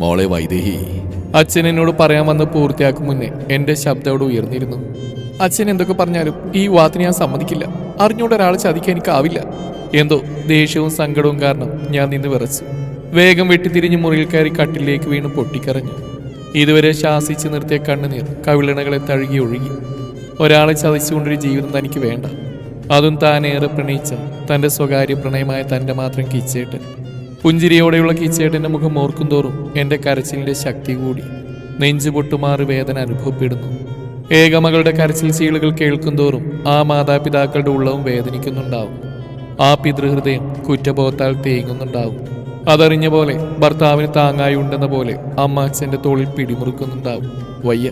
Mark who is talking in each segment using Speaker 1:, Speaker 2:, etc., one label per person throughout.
Speaker 1: മോളെ വൈദേഹി.
Speaker 2: അച്ഛൻ എന്നോട് പറയാൻ വന്ന് പൂർത്തിയാക്കും മുന്നേ എന്റെ ശബ്ദം ഉയർന്നിരുന്നു. അച്ഛൻ എന്തൊക്കെ പറഞ്ഞാലും ഈ വാത്തിന് ഞാൻ സമ്മതിക്കില്ല. അറിഞ്ഞുകൊണ്ട് ഒരാളെ ചതിക്കാൻ എനിക്കാവില്ല. എന്തോ ദേഷ്യവും സങ്കടവും കാരണം ഞാൻ നിന്ന് വിറച്ചു. വേഗം വെട്ടിത്തിരിഞ്ഞ് മുറിയിൽ കയറി കട്ടിലേക്ക് വീണ് പൊട്ടിക്കരഞ്ഞു. ഇതുവരെ ശാസിച്ച് നിർത്തിയ കണ്ണുനീർ കവിളിണകളെ തഴുകി ഒഴുകി. ഒരാളെ ചതിച്ചുകൊണ്ടൊരു ജീവിതം തനിക്ക് വേണ്ട. അതും താനേറെ പ്രണയിച്ച തന്റെ സ്വകാര്യ പ്രണയമായ തന്റെ മാത്രം കിച്ചേട്ടൻ. പുഞ്ചിരിയോടെയുള്ള കീച്ചേട്ടന്റെ മുഖം ഓർക്കും തോറും എന്റെ കരച്ചിലിന്റെ ശക്തി കൂടി. നെഞ്ചു പൊട്ടുമാറി വേദന അനുഭവപ്പെടുന്നു. ഏകമകളുടെ കരച്ചിൽ ചീളുകൾ കേൾക്കും തോറും ആ മാതാപിതാക്കളുടെ ഉള്ളവും വേദനിക്കുന്നുണ്ടാവും. ആ പിതൃഹൃദയം കുറ്റബോധത്താൽ തേങ്ങുന്നുണ്ടാവും. അതറിഞ്ഞ പോലെ ഭർത്താവിന് താങ്ങായി ഉണ്ടെന്ന പോലെ അമ്മ അച്ഛന്റെ തോളിൽ പിടിമുറുക്കുന്നുണ്ടാവും. വയ്യ.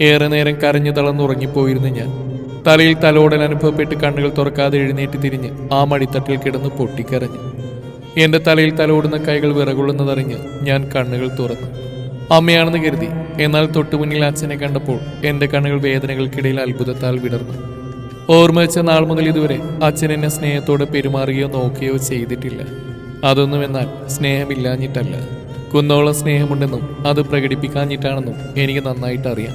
Speaker 2: ഏറെ നേരം കരഞ്ഞു തളർന്നുറങ്ങിപ്പോയിരുന്നു ഞാൻ. തലയിൽ തലോടൽ അനുഭവപ്പെട്ട് കണ്ണുകൾ തുറക്കാതെ എഴുന്നേറ്റ് തിരിഞ്ഞ് ആ മടിത്തട്ടിൽ കിടന്ന് പൊട്ടിക്കരഞ്ഞു. എന്റെ തലയിൽ തലോടുന്ന കൈകൾ വിറകൊള്ളുന്നതറിഞ്ഞ് ഞാൻ കണ്ണുകൾ തുറന്നു. അമ്മയാണെന്ന് കരുതി. എന്നാൽ തൊട്ടു മുന്നിൽ അച്ഛനെ കണ്ടപ്പോൾ എന്റെ കണ്ണുകൾ വേദനകൾക്കിടയിൽ അത്ഭുതത്താൽ വിടർന്നു. ഓർമ്മ വെച്ച നാൾ മുതൽ ഇതുവരെ അച്ഛൻ എന്നെ സ്നേഹത്തോടെ പെരുമാറുകയോ നോക്കുകയോ ചെയ്തിട്ടില്ല. അതൊന്നും എന്നാൽ സ്നേഹമില്ലാഞ്ഞിട്ടല്ല. കുന്നോളം സ്നേഹമുണ്ടെന്നും അത് പ്രകടിപ്പിക്കാഞ്ഞിട്ടാണെന്നും എനിക്ക് നന്നായിട്ട് അറിയാം.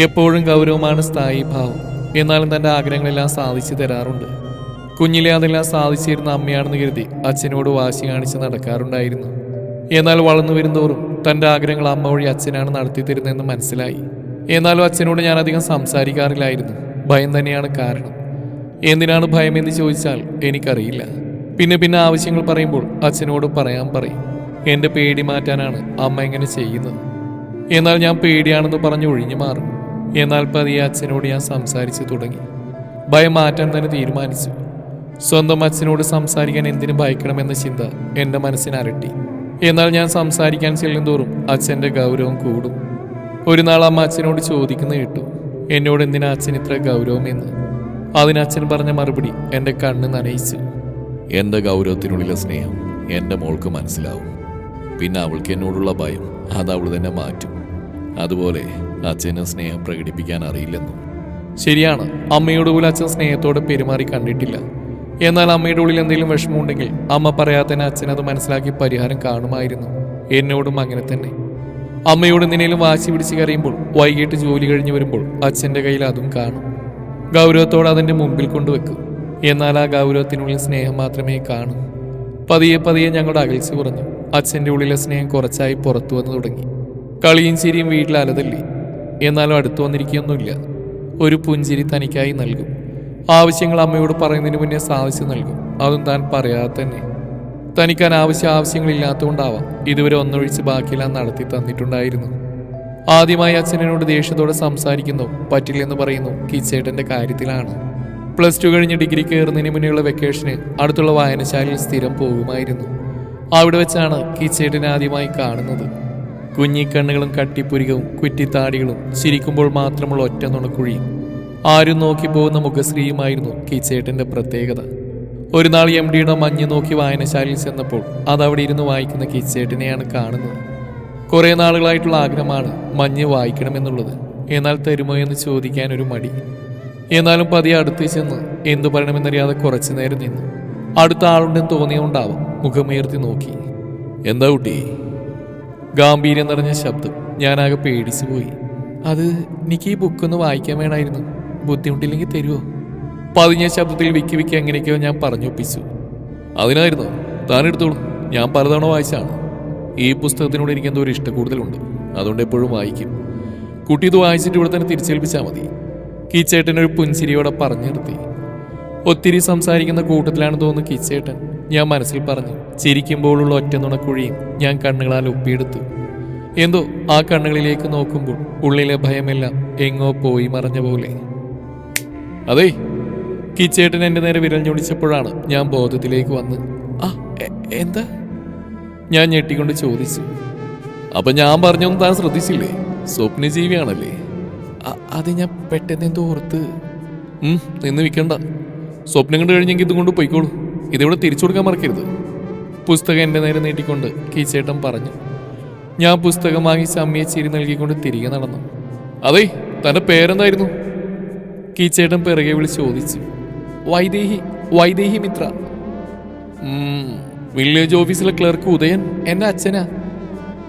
Speaker 2: എപ്പോഴും ഗൗരവമാണ് സ്ഥായി ഭാവം എന്നാലും തന്റെ ആഗ്രഹങ്ങളെല്ലാം സാധിച്ചു തരാറുണ്ട്. കുഞ്ഞിലെ അതെല്ലാം സാധിച്ചിരുന്ന അമ്മയാണെന്ന് കരുതി അച്ഛനോട് വാശി കാണിച്ച് നടക്കാറുണ്ടായിരുന്നു. എന്നാൽ വളർന്നു വരുന്തോറും തന്റെ ആഗ്രഹങ്ങൾ അമ്മ വഴി അച്ഛനാണ് നടത്തി തരുന്നതെന്ന് മനസ്സിലായി. എന്നാലും അച്ഛനോട് ഞാൻ അധികം സംസാരിക്കാറില്ലായിരുന്നു. ഭയം തന്നെയാണ് കാരണം. എന്തിനാണ് ഭയമെന്ന് ചോദിച്ചാൽ എനിക്കറിയില്ല. പിന്നെ പിന്നെ ആവശ്യങ്ങൾ പറയുമ്പോൾ അച്ഛനോട് പറയാൻ പറയും. എന്റെ പേടി മാറ്റാനാണ് അമ്മ ഇങ്ങനെ ചെയ്യുന്നത്. എന്നാൽ ഞാൻ പേടിയാണെന്ന് പറഞ്ഞ് ഒഴിഞ്ഞു മാറും. എന്നാൽ പതിയെ അച്ഛനോട് ഞാൻ സംസാരിച്ചു തുടങ്ങി. ഭയം മാറ്റാൻ തന്നെ തീരുമാനിച്ചു. സ്വന്തം അച്ഛനോട് സംസാരിക്കാൻ എന്തിനു ഭയക്കണമെന്ന ചിന്ത എന്റെ മനസ്സിനരട്ടി എന്നാൽ ഞാൻ സംസാരിക്കാൻ ചെല്ലുന്തോറും അച്ഛന്റെ ഗൗരവം കൂടും. ഒരു നാൾ അമ്മ അച്ഛനോട് ചോദിക്കുന്ന കേട്ടു എന്നോട് എന്തിനാ അച്ഛൻ ഇത്ര ഗൗരവമെന്ന്? അതിന് അച്ഛൻ പറഞ്ഞ മറുപടി എന്റെ കണ്ണ് നനയിച്ചു.
Speaker 1: എന്റെ ഗൗരവത്തിനുള്ളിലെ സ്നേഹം എന്റെ മോൾക്ക് മനസ്സിലാവും. പിന്നെ അവൾക്ക് എന്നോടുള്ള ഭയം അത് അവൾ തന്നെ മാറ്റും. അതുപോലെ അച്ഛന് സ്നേഹം പ്രകടിപ്പിക്കാൻ അറിയില്ലെന്നും.
Speaker 2: ശരിയാണ്. അമ്മയോട് പോലും അച്ഛൻ സ്നേഹത്തോടെ പെരുമാറി കണ്ടിട്ടില്ല. എന്നാൽ അമ്മയുടെ ഉള്ളിൽ എന്തെങ്കിലും വിഷമമുണ്ടെങ്കിൽ അമ്മ പറയാത്തതിന് അച്ഛൻ അത് മനസ്സിലാക്കി പരിഹാരം കാണുമായിരുന്നു. എന്നോടും അങ്ങനെ തന്നെ. അമ്മയോട് എന്തിനേലും വാശി പിടിച്ച് കരയുമ്പോൾ വൈകിട്ട് ജോലി കഴിഞ്ഞ് വരുമ്പോൾ അച്ഛന്റെ കയ്യിൽ അതും കാണും. ഗൗരവത്തോടെ അതിന്റെ മുമ്പിൽ കൊണ്ടുവെക്കും. എന്നാൽ ആ ഗൗരവത്തിനുള്ളിൽ സ്നേഹം മാത്രമേ കാണൂ. പതിയെ പതിയെ ഞങ്ങളുടെ അകൽച്ച കുറഞ്ഞു. അച്ഛന്റെ ഉള്ളിലെ സ്നേഹം കുറച്ചായി പുറത്തു വന്നു തുടങ്ങി. കളിയും ചിരിയും വീട്ടിൽ അലതല്ലി? എന്നാലും അടുത്തു വന്നിരിക്കുകയൊന്നുമില്ല. ഒരു പുഞ്ചിരി തനിക്കായി നൽകും. ആവശ്യങ്ങൾ അമ്മയോട് പറയുന്നതിന് മുന്നേ സാധിച്ചു നൽകും. അതും താൻ പറയാതെ തന്നെ. തനിക്ക് ആവശ്യ ആവശ്യങ്ങളില്ലാത്തതുകൊണ്ടാവാം ഇതുവരെ ഒന്നൊഴിച്ച് ബാക്കിയെല്ലാം നടത്തി തന്നിട്ടുണ്ടായിരുന്നു. ആദ്യമായി അച്ഛനോട് ദേഷ്യത്തോടെ സംസാരിക്കുന്നു. പറ്റില്ലെന്ന് പറയുന്നു. കിച്ചേട്ടന്റെ കാര്യത്തിലാണ്. പ്ലസ് ടു കഴിഞ്ഞ് ഡിഗ്രി കയറുന്നതിന് മുന്നേയുള്ള വെക്കേഷന് അടുത്തുള്ള വായനശാലയിൽ സ്ഥിരം പോകുമായിരുന്നു. അവിടെ വെച്ചാണ് കിച്ചേട്ടനെ ആദ്യമായി കാണുന്നത്. കുഞ്ഞിക്കണ്ണുകളും കട്ടിപ്പുരികവും കുറ്റിത്താടികളും ചിരിക്കുമ്പോൾ മാത്രമുള്ള ഒറ്റ നുണക്കുഴിയും ആരും നോക്കി പോകുന്ന മുഖശ്രീയുമായിരുന്നു കിച്ചേട്ടന്റെ പ്രത്യേകത. ഒരു നാൾ എം ഡിയുടെ മഞ്ഞ് നോക്കി വായനശാലയിൽ ചെന്നപ്പോൾ അതവിടെ ഇരുന്ന് വായിക്കുന്ന കിച്ചേട്ടനെയാണ് കാണുന്നത്. കുറേ നാളുകളായിട്ടുള്ള ആഗ്രഹമാണ് മഞ്ഞ് വായിക്കണമെന്നുള്ളത്. എന്നാൽ തരുമോ എന്ന് ചോദിക്കാൻ ഒരു മടി. എന്നാലും പതിയെ അടുത്ത് ചെന്ന് എന്തു പറയണമെന്നറിയാതെ കുറച്ചു നേരം നിന്നു. അടുത്ത ആളുണ്ടെന്ന് തോന്നിയുണ്ടാവും മുഖമുയർത്തി നോക്കി.
Speaker 1: എന്താ കുട്ടി?
Speaker 2: ഗാംഭീര്യം നിറഞ്ഞ ശബ്ദം. ഞാനാകെ പേടിച്ചു പോയി അത് എനിക്ക് ഈ ബുക്കൊന്ന് വായിക്കാൻ വേണമായിരുന്നു ബുദ്ധിമുട്ടില്ലെങ്കിൽ തരുമോ പതിഞ്ഞ ശബ്ദത്തിൽ വിക്കി വിക്കി എങ്ങനെയൊക്കെയോ ഞാൻ പറഞ്ഞൊപ്പിച്ചു.
Speaker 1: അതിനായിരുന്നു. താൻ എടുത്തോളൂ. ഞാൻ പലതവണ വായിച്ചാണ് ഈ പുസ്തകത്തിനോട് എനിക്ക് എന്തോ ഒരു ഇഷ്ടം കൂടുതലുണ്ട് അതുകൊണ്ട് എപ്പോഴും വായിക്കും.
Speaker 2: കുട്ടി ഇത് വായിച്ചിട്ട് ഇവിടെ തന്നെ തിരിച്ചേൽപ്പിച്ചാൽ മതി. കീച്ചേട്ടൻ ഒരു പുൻചിരിയോടെ പറഞ്ഞു നിർത്തി. ഒത്തിരി സംസാരിക്കുന്ന കൂട്ടത്തിലാണ് തോന്നുന്നു കീച്ചേട്ടൻ. ഞാൻ മനസ്സിൽ പറഞ്ഞു. ചിരിക്കുമ്പോഴുള്ള ഒറ്റ നുണക്കുഴിയും ഞാൻ കണ്ണുകളാൽ ഒപ്പിയെടുത്തു. എന്തോ ആ കണ്ണുകളിലേക്ക് നോക്കുമ്പോൾ ഉള്ളിലെ ഭയമെല്ലാം എങ്ങോ പോയി മറഞ്ഞ പോലെ. അതെ കിച്ചേട്ടൻ എന്റെ നേരെ വിരൽ ഞൊടിച്ചപ്പോഴാണ് ഞാൻ ബോധത്തിലേക്ക് വന്ന് ആ എന്താ? ഞാൻ ഞെട്ടിക്കൊണ്ട് ചോദിച്ചു.
Speaker 1: അപ്പൊ ഞാൻ പറഞ്ഞൊന്നും താൻ ശ്രദ്ധിച്ചില്ലേ? സ്വപ്നജീവിയാണല്ലേ?
Speaker 2: അത് ഞാൻ പെട്ടെന്ന് എന്തോ ഓർത്ത്
Speaker 1: നിന്ന് വിൽക്കണ്ട സ്വപ്നം കണ്ടു കഴിഞ്ഞെങ്കിൽ ഇതും കൊണ്ട് പോയിക്കോളൂ. ഇതിവിടെ തിരിച്ചു കൊടുക്കാൻ മറക്കരുത്.
Speaker 2: പുസ്തകം എന്റെ നേരെ നീട്ടിക്കൊണ്ട് കീച്ചേട്ടൻ പറഞ്ഞു. ഞാൻ പുസ്തകം വാങ്ങി ചമ്മിയെ ചിരി നൽകിക്കൊണ്ട് തിരികെ നടന്നു.
Speaker 1: അതെ തന്റെ പേരെന്തായിരുന്നു?
Speaker 2: കീച്ചേട്ടൻ പിറകെ വിളിച്ച് ചോദിച്ചു. വൈദേഹി വൈദേഹി മിത്ര.
Speaker 1: വില്ലേജ് ഓഫീസിലെ ക്ലർക്ക് ഉദയൻ
Speaker 2: എന്റെ അച്ഛനാ.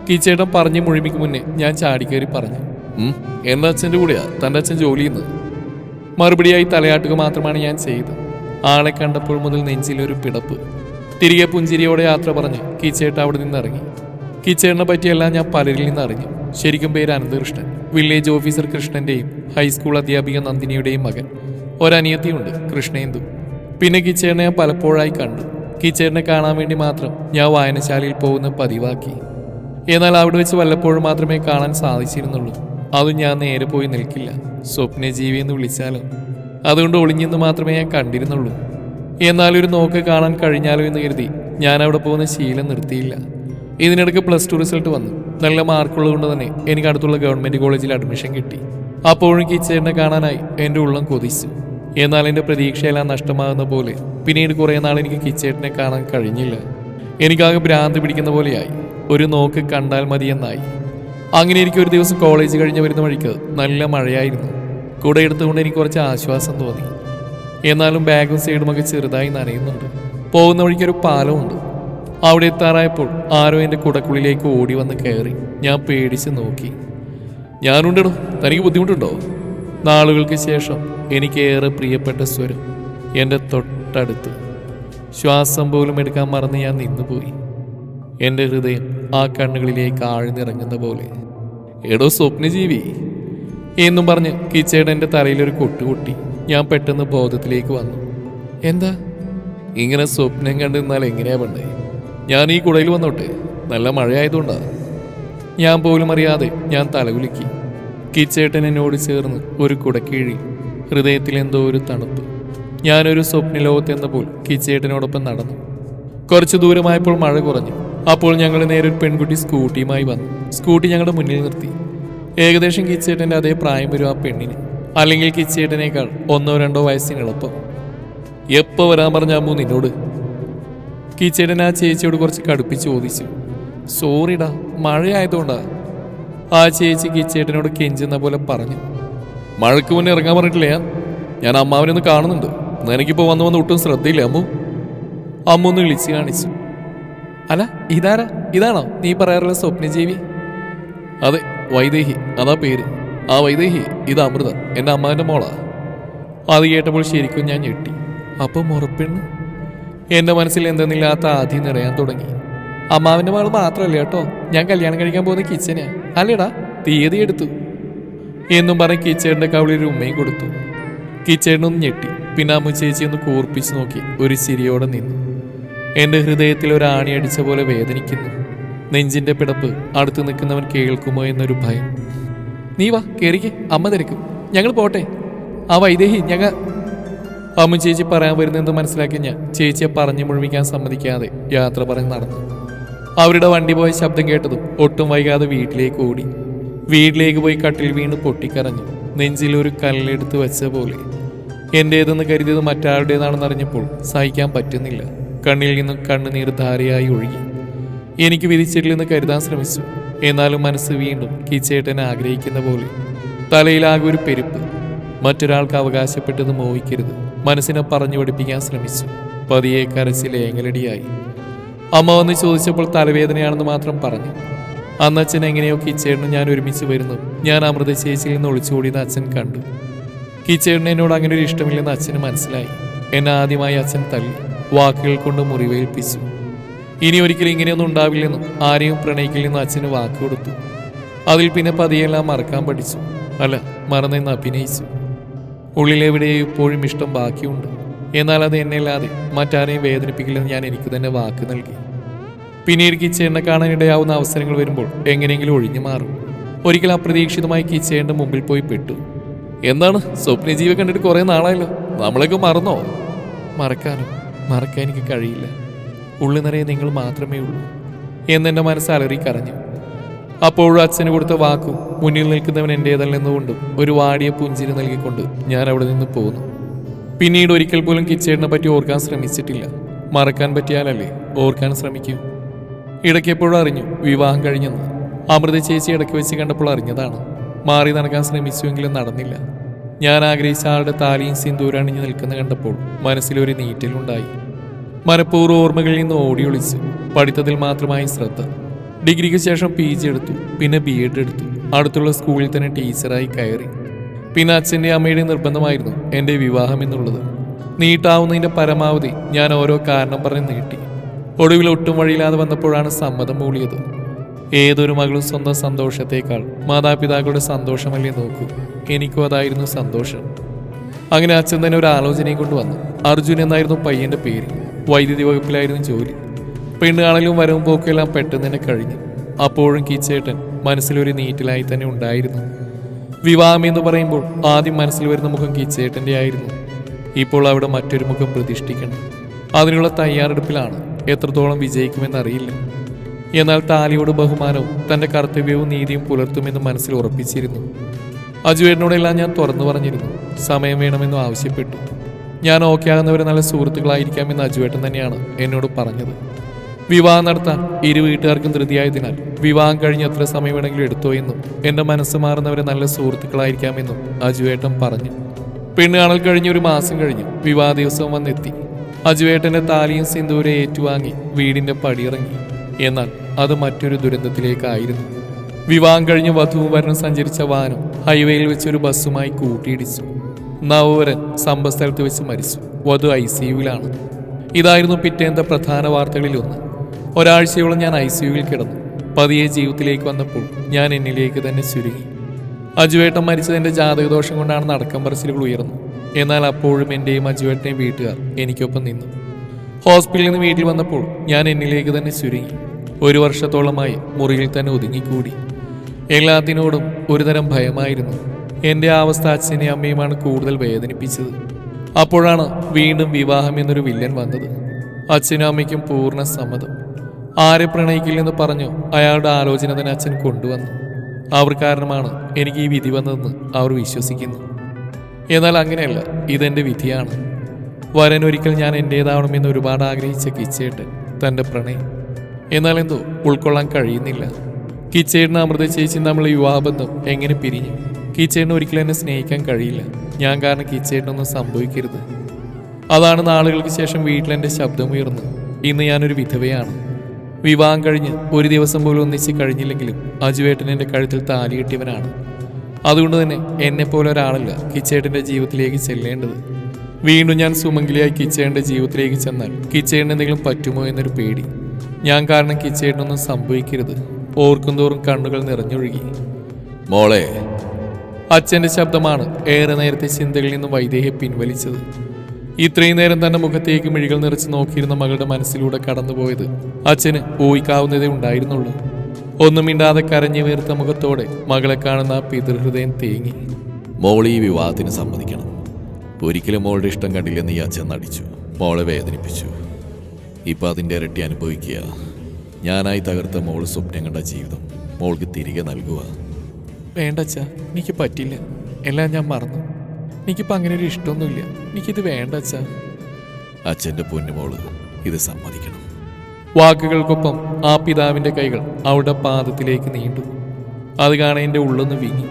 Speaker 2: കീച്ചേട്ടൻ പറഞ്ഞു മുഴുമിക്ക് മുന്നേ ഞാൻ ചാടിക്കേറി പറഞ്ഞു.
Speaker 1: എന്റെ അച്ഛന്റെ കൂടെയാ തന്റെ അച്ഛൻ ജോലി ചെയ്യുന്നത്.
Speaker 2: മറുപടിയായി തലയാട്ടുക മാത്രമാണ് ഞാൻ ചെയ്തത്. ആളെ കണ്ടപ്പോൾ മുതൽ നെഞ്ചിലൊരു പിടപ്പ്. തിരികെ പുഞ്ചിരിയോടെ യാത്ര പറഞ്ഞ് കീച്ചേട്ട അവിടെ നിന്ന് ഇറങ്ങി കീച്ചേട്ടനെ പറ്റിയെല്ലാം ഞാൻ പലരിൽ നിന്ന് അറിഞ്ഞു. ശരിക്കും പേര് അനന്തകൃഷ്ണൻ. വില്ലേജ് ഓഫീസർ കൃഷ്ണന്റെയും ഹൈസ്കൂൾ അധ്യാപിക നന്ദിനിയുടെയും മകൻ. ഒരനിയത്തിയുണ്ട് കൃഷ്ണേന്ദു. പിന്നെ കിച്ചേറിനെ ഞാൻ പലപ്പോഴായി കണ്ടു. കിച്ചേറിനെ കാണാൻ വേണ്ടി മാത്രം ഞാൻ വായനശാലയിൽ പോകുന്ന പതിവാക്കി. എന്നാൽ അവിടെ വെച്ച് വല്ലപ്പോഴും മാത്രമേ കാണാൻ സാധിച്ചിരുന്നുള്ളൂ. അതും ഞാൻ നേരെ പോയി നിൽക്കില്ല. സ്വപ്നജീവി എന്ന് വിളിച്ചാലോ? അതുകൊണ്ട് ഒളിഞ്ഞെന്ന് മാത്രമേ ഞാൻ കണ്ടിരുന്നുള്ളൂ. എന്നാലൊരു നോക്ക് കാണാൻ കഴിഞ്ഞാലോ എന്ന് കരുതി ഞാൻ അവിടെ പോകുന്ന ശീലം നിർത്തിയില്ല. ഇതിനിടയ്ക്ക് പ്ലസ് ടു റിസൾട്ട് വന്നു. നല്ല മാർക്കുള്ളത് കൊണ്ട് തന്നെ എനിക്ക് അടുത്തുള്ള ഗവൺമെന്റ് കോളേജിൽ അഡ്മിഷൻ കിട്ടി. അപ്പോഴും കിച്ചേട്ടനെ കാണാനായി എന്റെ ഉള്ളം കൊതിച്ചു. എന്നാൽ എന്റെ പ്രതീക്ഷയെല്ലാം നഷ്ടമാകുന്ന പോലെ പിന്നീട് കുറേ നാൾ എനിക്ക് കിച്ചേട്ടനെ കാണാൻ കഴിഞ്ഞില്ല. എനിക്കാകെ ഭ്രാന്ത് പിടിക്കുന്ന പോലെയായി. ഒരു നോക്ക് കണ്ടാൽ മതിയെന്നായി. അങ്ങനെ എനിക്ക് ഒരു ദിവസം കോളേജ് കഴിഞ്ഞ് വരുന്ന വഴിക്ക് നല്ല മഴയായിരുന്നു. കൂടെ എടുത്തുകൊണ്ട് എനിക്ക് കുറച്ച് ആശ്വാസം തോന്നി. എന്നാലും ബാഗും സൈഡുമൊക്കെ ചെറുതായി നനയുന്നുണ്ട്. പോകുന്ന വഴിക്കൊരു പാലമുണ്ട്. അവിടെ എത്താറായപ്പോൾ ആരോ എന്റെ കുടക്കുള്ളിലേക്ക് ഓടി വന്ന് കയറി. ഞാൻ പേടിച്ച് നോക്കി. ഞാനുണ്ടോ തനിക്ക് ബുദ്ധിമുട്ടുണ്ടോ? നാളുകൾക്ക് ശേഷം എനിക്ക് ഏറെ പ്രിയപ്പെട്ട സ്വരം എന്റെ തൊട്ടടുത്ത്. ശ്വാസം പോലും എടുക്കാൻ മറന്ന് ഞാൻ നിന്നുപോയി. എന്റെ ഹൃദയം ആ കണ്ണുകളിലേക്ക് ആഴ്ന്നിറങ്ങുന്ന പോലെ. എടോ സ്വപ്നജീവി എന്നും പറഞ്ഞ് കിച്ചയുടെ എന്റെ തലയിലൊരു കൊട്ടുകൊട്ടി ഞാൻ പെട്ടെന്ന് ബോധത്തിലേക്ക് വന്നു. എന്താ? ഇങ്ങനെ സ്വപ്നം കണ്ടിരുന്നാൽ എങ്ങനെയാ പണ്ടേ ഞാൻ ഈ കുടയിൽ വന്നോട്ടെ. നല്ല മഴയായതുകൊണ്ടാണ് ഞാൻ പോലും അറിയാതെ ഞാൻ തലകുലുക്കി. കിച്ചേട്ടൻ എന്നോട് ചേർന്ന് ഒരു കുടക്കീഴി ഹൃദയത്തിൽ എന്തോ ഒരു തണുപ്പ്. ഞാനൊരു സ്വപ്നലോകത്തെന്ന പോൽ കിച്ചേട്ടനോടൊപ്പം നടന്നു. കുറച്ച് ദൂരമായപ്പോൾ മഴ കുറഞ്ഞു. അപ്പോൾ ഞങ്ങൾ നേരെ ഒരു പെൺകുട്ടി സ്കൂട്ടിയുമായി വന്നു. സ്കൂട്ടി ഞങ്ങളുടെ മുന്നിൽ നിർത്തി. ഏകദേശം കിച്ചേട്ടന്റെ അതേ പ്രായം വരും ആ പെണ്ണിന്. അല്ലെങ്കിൽ കിച്ചേട്ടനേക്കാൾ ഒന്നോ രണ്ടോ വയസ്സിന് എളുപ്പം. എപ്പോൾ വരാൻ പറഞ്ഞാൽ നിന്നോട്? കിച്ചേട്ടൻ ആ ചേച്ചിയോട് കുറച്ച് കടുപ്പിച്ച് ചോദിച്ചു. സോറിടാ മഴയായതുകൊണ്ടാ. ആ ചേച്ചി കിച്ചേട്ടനോട് കെഞ്ചുന്ന പോലെ പറഞ്ഞു.
Speaker 1: മഴയ്ക്ക് മുന്നേ ഇറങ്ങാൻ പറഞ്ഞിട്ടില്ല ഞാൻ? അമ്മാവനെ ഒന്ന് കാണുന്നുണ്ട്. നിനക്കിപ്പോൾ വന്ന് വന്ന് ഒട്ടും ശ്രദ്ധയില്ല അമ്മു?
Speaker 2: അമ്മ ഒന്ന് വിളിച്ച് കാണിച്ചു. അല്ല ഇതാരാ? ഇതാണോ? നീ പറയാറുള്ള സ്വപ്നജീവി?
Speaker 1: അതെ വൈദേഹി. അതാ പേര്. ആ വൈദേഹി ഇത് അമൃത. എന്റെ അമ്മാവിന്റെ മോളാ.
Speaker 2: അത് കേട്ടപ്പോൾ ശരിക്കും ഞാൻ ഞെട്ടി. അപ്പം മുറപ്പെണ്ണ്? എന്റെ മനസ്സിൽ എന്തെന്നില്ലാത്ത ആദ്യം നിറയാൻ തുടങ്ങി. അമ്മാവിന്റെ മകൾ മാത്രമല്ല കേട്ടോ. ഞാൻ കല്യാണം കഴിക്കാൻ പോകുന്ന കിച്ചനാ. അല്ലേടാ തീയതി എടുത്തു. എന്നും പറഞ്ഞ് കിച്ചേട്ടന്റെ കവിളിൽ ഉമ്മയും കൊടുത്തു. കിച്ചേടിനൊന്ന് ഞെട്ടി. പിന്നെ അമ്മ ചേച്ചി ഒന്ന് കൂർപ്പിച്ചു നോക്കി. ഒരു ചിരിയോടെ നിന്നു. എന്റെ ഹൃദയത്തിൽ ഒരു ആണി അടിച്ച പോലെ വേദനിക്കുന്നു. നെഞ്ചിന്റെ പിടപ്പ് അടുത്ത് നിൽക്കുന്നവൻ കേൾക്കുമോ എന്നൊരു ഭയം. നീ വാ കേറിക്ക്. അമ്മ തിരക്കും. ഞങ്ങൾ പോട്ടെ. ആ വൈദേഹി ഞങ്ങൾ അമ്മ ചേച്ചി പറയാൻ വരുന്നതെന്ന് മനസ്സിലാക്കി ഞാൻ? ചേച്ചിയെ പറഞ്ഞു മുഴുമിക്കാൻ സമ്മതിക്കാതെ യാത്ര പറഞ്ഞ് നടന്നു. അവരുടെ വണ്ടി പോയ ശബ്ദം കേട്ടതും ഒട്ടും വൈകാതെ വീട്ടിലേക്ക് ഓടി. വീട്ടിലേക്ക് പോയി കട്ടിൽ വീണ് പൊട്ടിക്കരഞ്ഞു. നെഞ്ചിൽ ഒരു കല്ലെടുത്ത് വെച്ച പോലെ. എന്റേതെന്ന് കരുതിയത് മറ്റാരുടേതാണെന്ന് അറിഞ്ഞപ്പോൾ സഹിക്കാൻ പറ്റുന്നില്ല. കണ്ണിൽ നിന്നും കണ്ണുനീർ ധാരയായി ഒഴുകി. എനിക്ക് വിധിച്ചിട്ടില്ലെന്ന് കരുതാൻ ശ്രമിച്ചു. എന്നാലും മനസ്സ് വീണ്ടും കിച്ചേട്ടനെ ആഗ്രഹിക്കുന്ന പോലെ. തലയിലാകെ ഒരു പെരുപ്പ്. മറ്റൊരാൾക്ക് അവകാശപ്പെട്ടത് മോഹിക്കരുത്. മനസ്സിനെ പറഞ്ഞു പഠിപ്പിക്കാൻ ശ്രമിച്ചു. പതിയെ കരച്ചിൽ ഏങ്ങലടിയായി അമ്മ വന്ന് ചോദിച്ചപ്പോൾ തലവേദനയാണെന്ന് മാത്രം പറഞ്ഞു. അന്ന് അച്ഛൻ എങ്ങനെയോ കിച്ചേടിന് ഞാൻ ഒരുമിച്ച് വരുന്നു. ഞാൻ അമൃത ചേച്ചിയിൽ നിന്ന് ഒളിച്ചോടിയത് അച്ഛൻ കണ്ടു. കിച്ചേടിന് എന്നോട് അങ്ങനെ ഒരു ഇഷ്ടമില്ലെന്ന് അച്ഛന് മനസ്സിലായി. എന്നെ ആദ്യമായി അച്ഛൻ തല്ലി വാക്കുകൾ കൊണ്ട് മുറിവേൽപ്പിച്ചു. ഇനി ഒരിക്കലും ഇങ്ങനെയൊന്നും ഉണ്ടാവില്ലെന്നും ആരെയും പ്രണയിക്കില്ലെന്നും അച്ഛന് വാക്ക് കൊടുത്തു. അതിൽ പിന്നെ പതിയെല്ലാം മറക്കാൻ പഠിച്ചു. അല്ല മറന്നെന്ന് അഭിനയിച്ചു. ഉള്ളിലെവിടെയോ ഇപ്പോഴും ഇഷ്ടം ബാക്കിയുണ്ട്. എന്നാൽ അത് എന്നെയല്ലാതെ മറ്റാരെയും വേദനിപ്പിക്കില്ലെന്ന് ഞാൻ എനിക്ക് തന്നെ വാക്ക് നൽകി. പിന്നീട് കിച്ചേണ്ണ കാണാനിടയാവുന്ന അവസരങ്ങൾ വരുമ്പോൾ എങ്ങനെയെങ്കിലും ഒഴിഞ്ഞു മാറും. ഒരിക്കൽ അപ്രതീക്ഷിതമായി കിച്ചേണ്ട മുമ്പിൽ പോയി പെട്ടു.
Speaker 1: എന്താണ്? സ്വപ്നജീവി കണ്ടിട്ട് കുറേ നാളായല്ലോ. നമ്മളൊക്കെ മറന്നോ?
Speaker 2: മറക്കാനോ? മറക്കാൻ എനിക്ക് കഴിയില്ല. ഉള്ളു നിറയെ നിങ്ങൾ മാത്രമേ ഉള്ളൂ. എന്നെന്റെ മനസ്സ് അലറി കരഞ്ഞു. അപ്പോഴും അച്ഛന് കൊടുത്ത വാക്കും മുന്നിൽ നിൽക്കുന്നവൻ എന്റേതല്ലെന്നുകൊണ്ടും ഒരു വാടിയ പുഞ്ചിരി നൽകിക്കൊണ്ട് ഞാൻ അവിടെ നിന്ന് പോകുന്നു പിന്നീട് ഒരിക്കൽ പോലും കിച്ചേടിനെ പറ്റി ഓർക്കാൻ ശ്രമിച്ചിട്ടില്ല. മറക്കാൻ പറ്റിയാലല്ലേ ഓർക്കാൻ ശ്രമിക്കൂ. ഇടയ്ക്കെപ്പോഴും അറിഞ്ഞു വിവാഹം കഴിഞ്ഞെന്ന്. അമൃത ചേച്ചി ഇടയ്ക്ക് വെച്ച് കണ്ടപ്പോൾ അറിഞ്ഞതാണ്. മാറി നടക്കാൻ ശ്രമിച്ചുവെങ്കിലും നടന്നില്ല. ഞാൻ ആഗ്രഹിച്ച ആളുടെ താലിയും സിന്ദൂരണിഞ്ഞു നിൽക്കുന്ന കണ്ടപ്പോൾ മനസ്സിലൊരു നീറ്റലുണ്ടായി. മനഃപൂർവ ഓർമ്മകളിൽ നിന്ന് ഓടിയൊളിച്ച് പഠിത്തത്തിൽ മാത്രമായി ശ്രദ്ധ. ഡിഗ്രിക്ക് ശേഷം പി ജി എടുത്തു പിന്നെ ബി എഡ് എടുത്തു. അടുത്തുള്ള സ്കൂളിൽ തന്നെ ടീച്ചറായി കയറി. പിന്നെ അച്ഛന്റെ അമ്മയുടെ നിർബന്ധമായിരുന്നു എന്റെ വിവാഹം എന്നുള്ളത്. നീട്ടാവുന്നതിന്റെ പരമാവധി ഞാൻ ഓരോ കാരണം പറഞ്ഞ് നീട്ടി. ഒടുവിൽ ഒട്ടും വഴിയില്ലാതെ വന്നപ്പോഴാണ് സമ്മതം മൂളിയത്. ഏതൊരു മകളും സ്വന്തം സന്തോഷത്തേക്കാൾ മാതാപിതാക്കളുടെ സന്തോഷമല്ലേ നോക്കൂ. എനിക്കും അതായിരുന്നു സന്തോഷം. അങ്ങനെ അച്ഛൻ തന്നെ ഒരു ആലോചനയും കൊണ്ടുവന്നു. അർജുൻ എന്നായിരുന്നു പയ്യന്റെ പേര്. വൈദ്യുതി വകുപ്പിലായിരുന്നു ജോലി. പെണ്ണ് കാണലും വരവും പോക്കും എല്ലാം പെട്ടെന്ന് തന്നെ കഴിഞ്ഞു. അപ്പോഴും കീച്ചേട്ടൻ മനസ്സിലൊരു നീറ്റിലായി തന്നെ ഉണ്ടായിരുന്നു. വിവാഹം എന്ന് പറയുമ്പോൾ ആദ്യം മനസ്സിൽ വരുന്ന മുഖം കീച്ചേട്ടന്റെ ആയിരുന്നു. ഇപ്പോൾ അവിടെ മറ്റൊരു മുഖം പ്രതിഷ്ഠിക്കണം. അതിനുള്ള തയ്യാറെടുപ്പിലാണ് എത്രത്തോളം വിജയിക്കുമെന്നറിയില്ല എന്നാൽ താലിയോട് ബഹുമാനവും തന്റെ കർത്തവ്യവും നീതിയും പുലർത്തുമെന്ന് മനസ്സിൽ ഉറപ്പിച്ചിരുന്നു. അജുവേട്ടനോടെല്ലാം ഞാൻ തുറന്നു പറഞ്ഞിരുന്നു. സമയം വേണമെന്ന് ആവശ്യപ്പെട്ടു. ഞാൻ ഓക്കെ ആകുന്നവരെ നല്ല സുഹൃത്തുക്കളായിരിക്കാമെന്ന് അജുവേട്ടൻ തന്നെയാണ് എന്നോട് പറഞ്ഞത്. വിവാഹം നടത്താൻ ഇരു വീട്ടുകാർക്കും ധൃതിയായതിനാൽ വിവാഹം കഴിഞ്ഞ് എത്ര സമയം വേണമെങ്കിലും എടുത്തോ എന്നും എന്റെ മനസ്സ് മാറുന്നവരെ നല്ല സുഹൃത്തുക്കളായിരിക്കാമെന്നും അജുവേട്ടൻ പറഞ്ഞു. പെണ്ണ് കാണൽ കഴിഞ്ഞ് ഒരു മാസം കഴിഞ്ഞ് വിവാഹ ദിവസം വന്നെത്തി. അജുവേട്ടന്റെ താലിയും സിന്ദൂരെ ഏറ്റുവാങ്ങി വീടിന്റെ പടിയിറങ്ങി. എന്നാൽ അത് മറ്റൊരു ദുരന്തത്തിലേക്കായിരുന്നു. വിവാഹം കഴിഞ്ഞ് വധുവും വരനും സഞ്ചരിച്ച വാഹനം ഹൈവേയിൽ വെച്ച് ഒരു ബസ്സുമായി കൂട്ടിയിടിച്ചു. നവവരൻ സംഭവസ്ഥലത്ത് വെച്ച് മരിച്ചു. വധു ഐ സി യുവിലാണ്. ഇതായിരുന്നു പിറ്റേന്ത പ്രധാന വാർത്തകളിൽ ഒന്ന്. ഒരാഴ്ചയോളം ഞാൻ ഐ സിയുവിൽ കിടന്നു. പതിയെ ജീവിതത്തിലേക്ക് വന്നപ്പോൾ ഞാൻ എന്നിലേക്ക് തന്നെ ചുരുങ്ങി. അജുവേട്ടൻ മരിച്ചതിന്റെ ജാതകദോഷം കൊണ്ടാണ് നടക്കം പറച്ചിലുകൾ ഉയർന്നു എന്നാൽ അപ്പോഴും എന്റെയും അജുവേട്ടനെയും വീട്ടുകാർ എനിക്കൊപ്പം നിന്നു. ഹോസ്പിറ്റലിൽ നിന്ന് വീട്ടിൽ വന്നപ്പോൾ ഞാൻ എന്നിലേക്ക് തന്നെ ചുരുങ്ങി. ഒരു വർഷത്തോളമായി മുറിയിൽ തന്നെ ഒതുങ്ങിക്കൂടി. എല്ലാത്തിനോടും ഒരുതരം ഭയമായിരുന്നു. എന്റെ അവസ്ഥ അച്ഛനെയും അമ്മയുമാണ് കൂടുതൽ വേദനിപ്പിച്ചത്. അപ്പോഴാണ് വീണ്ടും വിവാഹം എന്നൊരു വില്ലൻ വന്നത്. അച്ഛനും അമ്മയ്ക്കും പൂർണ സമ്മതം. ആരെ പ്രണയിക്കില്ലെന്ന് പറഞ്ഞു അയാളുടെ ആലോചന തന്നെ അച്ഛൻ കൊണ്ടുവന്നു. അവർ കാരണമാണ് എനിക്ക് ഈ വിധി വന്നതെന്ന് അവർ വിശ്വസിക്കുന്നു. എന്നാൽ അങ്ങനെയല്ല ഇതെന്റെ വിധിയാണ്. വരൻ ഒരിക്കൽ ഞാൻ എന്റേതാവണമെന്ന് ഒരുപാട് ആഗ്രഹിച്ച കിച്ചേട്ടൻ തന്റെ പ്രണയം. എന്നാൽ എന്തോ ഉൾക്കൊള്ളാൻ കഴിയുന്നില്ല. കിച്ചേടിന് അമൃത ചേച്ചി നമ്മളെ വിവാഹബന്ധം എങ്ങനെ പിരിഞ്ഞു? കിച്ചേട്ടന് ഒരിക്കലും എന്നെ സ്നേഹിക്കാൻ കഴിയില്ല. ഞാൻ കാരണം കിച്ചേട്ടനൊന്നും സംഭവിക്കരുത്. അതാണ് നാളുകൾക്ക് ശേഷം വീട്ടിലെന്റെ ശബ്ദമുയർന്നു. ഇന്ന് ഞാനൊരു വിധവയാണ്. വിവാഹം കഴിഞ്ഞ് ഒരു ദിവസം പോലും ഒന്നിച്ച് കഴിഞ്ഞില്ലെങ്കിലും അജുവേട്ടൻ എന്റെ കഴുത്തിൽ താലി കെട്ടിയവനാണ്. അതുകൊണ്ട് തന്നെ എന്നെപ്പോലെ പോലെ ഒരാളല്ല കിച്ചേട്ടന്റെ ജീവിതത്തിലേക്ക് ചെല്ലേണ്ടത്. വീണ്ടും ഞാൻ സുമംഗിലിയായി കിച്ചേട്ടന്റെ ജീവിതത്തിലേക്ക് ചെന്നാൽ കിച്ചേട്ടൻ എന്തെങ്കിലും പറ്റുമോ എന്നൊരു പേടി. ഞാൻ കാരണം കിച്ചേട്ടനൊന്നും സംഭവിക്കരുത്. ഓർക്കും തോറും കണ്ണുകൾ നിറഞ്ഞൊഴുകി.
Speaker 1: മോളെ.
Speaker 2: അച്ഛന്റെ ശബ്ദമാണ് ഏറെ നേരത്തെ ചിന്തകളിൽ നിന്നും വൈദേഹിയെ പിൻവലിച്ചത്. ഇത്രയും നേരം തന്നെ മുഖത്തേക്ക് മിഴികൾ നിറച്ച് നോക്കിയിരുന്ന മകളുടെ മനസ്സിലൂടെ കടന്നുപോയത് അച്ഛന് ഊഹിക്കാവുന്നതേ ഉണ്ടായിരുന്നുള്ളൂ. ഒന്നും മിണ്ടാതെ കരഞ്ഞു വീർത്ത മുഖത്തോടെ മകളെ കാണുന്ന പിതൃഹൃദയം തേങ്ങി.
Speaker 1: മോൾ ഈ വിവാഹത്തിന് സമ്മതിക്കണം. ഒരിക്കലും മോളുടെ ഇഷ്ടം കണ്ടില്ലെന്ന് ഈ അച്ഛൻ നടിച്ചു. മോളെ വേദനിപ്പിച്ചു. ഇപ്പം അതിന്റെ ഇരട്ടി അനുഭവിക്കുക. ഞാനായി തകർത്ത മോൾ സ്വപ്നം കണ്ട ജീവിതം മോൾക്ക് തിരികെ നൽകുക.
Speaker 2: വേണ്ട അച്ഛാ എനിക്ക് പറ്റില്ല. എല്ലാം ഞാൻ മറന്നു. എനിക്കിപ്പോൾ അങ്ങനെ ഒരു ഇഷ്ടമൊന്നുമില്ല. എനിക്കിത് വേണ്ട അച്ഛാ.
Speaker 1: അച്ഛന്റെ പൊന്നുമോൾ ഇത് സമ്മതിക്കണം.
Speaker 2: വാക്കുകൾക്കൊപ്പം ആ പിതാവിന്റെ കൈകൾ അവളുടെ പാദത്തിലേക്ക് നീണ്ടു. അത് കാണാൻ എന്റെ ഉള്ളൊന്ന് വീങ്ങി.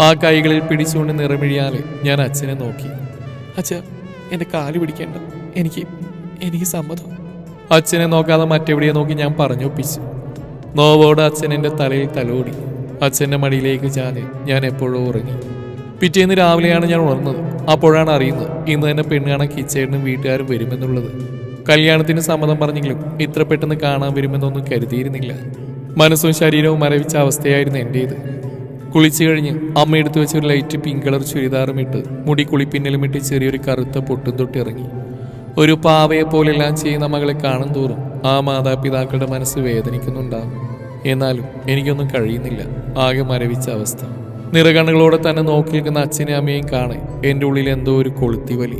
Speaker 2: ആ കൈകളിൽ പിടിച്ചുകൊണ്ട് നിറമിഴിയാലെ ഞാൻ അച്ഛനെ നോക്കി. അച്ഛ എന്റെ കാൽ പിടിക്കേണ്ട. എനിക്ക് എനിക്ക് സമ്മതം. അച്ഛനെ നോക്കാതെ മറ്റെവിടെയോ നോക്കി ഞാൻ പറഞ്ഞൊപ്പിച്ചു. നോവോട് അച്ഛൻ എന്റെ തലയിൽ തലോടി. അച്ഛന്റെ മടിയിലേക്ക് ചാഞ്ഞ് ഞാൻ എപ്പോഴും ഉറങ്ങി. പിറ്റേന്ന് രാവിലെയാണ് ഞാൻ ഉണർന്നത്. അപ്പോഴാണ് അറിയുന്നത് ഇന്ന് തന്നെ പെണ്ണാണ് കിച്ചേടനും വീട്ടുകാരും വരുമെന്നുള്ളത്. കല്യാണത്തിന് സമ്മതം പറഞ്ഞെങ്കിലും ഇത്ര പെട്ടെന്ന് കാണാൻ വരുമെന്നൊന്നും കരുതിയിരുന്നില്ല. മനസ്സും ശരീരവും മരവിച്ച അവസ്ഥയായിരുന്നു എന്റേത് കുളിച്ചു കഴിഞ്ഞ് അമ്മ എടുത്തു വെച്ച ഒരു ലൈറ്റ് പിങ്ക് കളർ ചുരിദാറും ഇട്ട് മുടി കുളിപ്പിന്നലും ഇട്ട് ചെറിയൊരു കറുത്ത പൊട്ടും തൊട്ടിറങ്ങി ഒരു പാവയെ പോലെല്ലാം ചെയ്യുന്ന മകളെ കാണും തോറും ആ മാതാപിതാക്കളുടെ മനസ്സ് വേദനിക്കുന്നുണ്ടാകും. എന്നാലും എനിക്കൊന്നും കഴിയുന്നില്ല. ആകെ മരവിച്ച അവസ്ഥ. നിറകണ്ണുകളോടെ തന്നെ നോക്കിയിരിക്കുന്ന അച്ഛനെയും അമ്മയും കാണെ. എന്റെ ഉള്ളിൽ എന്തോ ഒരു കൊളുത്തി വലി.